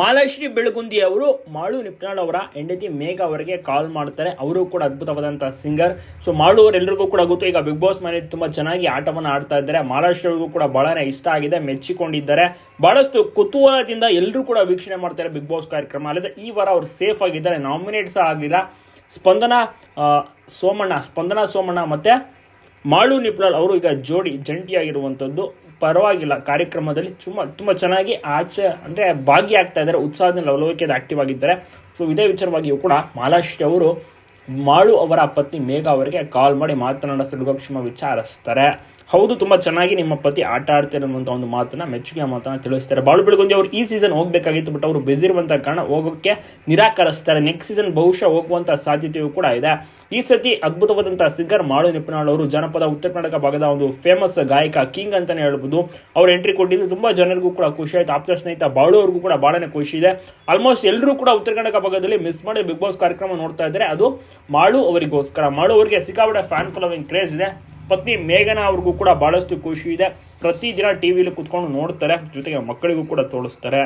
ಮಾಲಾಶ್ರೀ ಬೆಳಗುಂದಿ ಅವರು ಮಾಳು ನಿಪ್ನಾಳ್ ಅವರ ಹೆಂಡತಿ ಮೇಘ ಅವರಿಗೆ ಕಾಲ್ ಮಾಡ್ತಾರೆ. ಅವರು ಕೂಡ ಅದ್ಭುತವಾದಂತಹ ಸಿಂಗರ್. ಸೊ ಮಾಳು ಅವರೆಲ್ಲರಿಗೂ ಕೂಡ ಗೊತ್ತು. ಈಗ ಬಿಗ್ ಬಾಸ್ ಮನೆ ತುಂಬಾ ಚೆನ್ನಾಗಿ ಆಟವನ್ನು ಆಡ್ತಾ ಇದ್ದಾರೆ. ಮಾಲಾಶ್ರೀ ಅವರಿಗೂ ಕೂಡ ಬಹಳನೇ ಇಷ್ಟ ಆಗಿದೆ. ಮೆಚ್ಚಿಕೊಂಡಿದ್ದಾರೆ. ಬಹಳಷ್ಟು ಕುತೂಹಲದಿಂದ ಎಲ್ಲರೂ ಕೂಡ ವೀಕ್ಷಣೆ ಮಾಡ್ತಾರೆ ಬಿಗ್ ಬಾಸ್ ಕಾರ್ಯಕ್ರಮ. ಅಲ್ಲದೆ ಈ ವಾರ ಅವರು ಸೇಫ್ ಆಗಿದ್ದಾರೆ. ನಾಮಿನೇಟ್ ಸಹ ಆಗಲಿಲ್ಲ. ಸ್ಪಂದನ ಸೋಮಣ್ಣ ಸ್ಪಂದನ, ಸೋಮಣ್ಣ ಮತ್ತೆ ಮಾಳು ನಿಪ್ಲಾಲ್ ಅವರು ಈಗ ಜೋಡಿ ಜಂಟಿಯಾಗಿರುವಂಥದ್ದು ಪರವಾಗಿಲ್ಲ. ಕಾರ್ಯಕ್ರಮದಲ್ಲಿ ತುಂಬ ತುಂಬ ಚೆನ್ನಾಗಿ ಆಚೆ, ಅಂದರೆ ಭಾಗಿಯಾಗ್ತಾ ಇದ್ದಾರೆ. ಉತ್ಸಾಹದಿಂದ ಲವಲವಿಕೆಯಿಂದ ಆಕ್ಟಿವ್ ಆಗಿದ್ದಾರೆ. ಸೊ ಇದೇ ವಿಚಾರವಾಗಿಯೂ ಕೂಡ ಮಾಲಾಶ್ರೀ ಅವರು ಮಾಳು ಅವರ ಪತ್ನಿ ಮೇಘ ಅವರಿಗೆ ಕಾಲ್ ಮಾಡಿ ಮಾತನಾಡೋ ಸುಲಭಕ್ಷಮ ವಿಚಾರಿಸ್ತಾರೆ. ಹೌದು, ತುಂಬ ಚೆನ್ನಾಗಿ ನಿಮ್ಮ ಪತಿ ಆಟ ಆಡ್ತಾರೆ ಅನ್ನುವಂಥ ಒಂದು ಮಾತನ್ನ ಮೆಚ್ಚುಗೆ ಮಾತನ್ನ ತಿಳಿಸ್ತಾರೆ. ಬಾಳು ಬೆಳಗುಂದಿ ಅವರು ಈ ಸೀಸನ್ ಹೋಗ್ಬೇಕಾಗಿತ್ತು ಬಟ್ ಅವರು ಬಿಸಿ ಇರುವಂಥ ಕಾರಣ ಹೋಗೋಕ್ಕೆ ನಿರಾಕರಿಸ್ತಾರೆ. ನೆಕ್ಸ್ಟ್ ಸೀಸನ್ ಬಹುಶಃ ಹೋಗುವಂಥ ಸಾಧ್ಯತೆಯೂ ಕೂಡ ಇದೆ. ಈ ಸತಿ ಅದ್ಭುತವಾದಂಥ ಸಿಂಗರ್ ಮಾಳು ನಿಪ್ಪನಾಳ್ ಅವರು ಜನಪದ ಉತ್ತರ ಕರ್ನಾಟಕ ಭಾಗದ ಒಂದು ಫೇಮಸ್ ಗಾಯಕ ಕಿಂಗ್ ಅಂತಾನೆ ಹೇಳ್ಬೋದು. ಅವ್ರು ಎಂಟ್ರಿ ಕೊಟ್ಟಿದ್ದು ತುಂಬಾ ಜನರಿಗೂ ಕೂಡ ಖುಷಿ ಆಯ್ತು. ಆಪ್ತ ಸ್ನೇಹಿತ ಬಾಳು ಅವ್ರಿಗೂ ಕೂಡ ಬಹಳನೇ ಖುಷಿ ಇದೆ. ಆಲ್ಮೋಸ್ಟ್ ಎಲ್ಲರೂ ಕೂಡ ಉತ್ತರ ಕರ್ನಾಟಕ ಭಾಗದಲ್ಲಿ ಮಿಸ್ ಮಾಡಿ ಬಿಗ್ ಬಾಸ್ ಕಾರ್ಯಕ್ರಮ ನೋಡ್ತಾ ಇದ್ದಾರೆ. ಅದು ಮಾಳು ಅವರಿಗೋಸ್ಕರ ಮಾಳು ಅವರಿಗೆ ಸಿಕ್ಕಾಪಟ್ಟೆ ಫ್ಯಾನ್ ಫಾಲೋವಿಂಗ್ ಕ್ರೇಜ್ ಇದೆ. ಪತ್ನಿ ಮೇಘನ ಅವ್ರಿಗೂ ಕೂಡ ಬಹಳಷ್ಟು ಖುಷಿ ಇದೆ. ಪ್ರತಿದಿನ ಟಿವಿಲಿ ಕುತ್ಕೊಂಡು ನೋಡ್ತಾರೆ, ಜೊತೆಗೆ ಮಕ್ಕಳಿಗೂ ಕೂಡ ತೋರಿಸ್ತಾರೆ.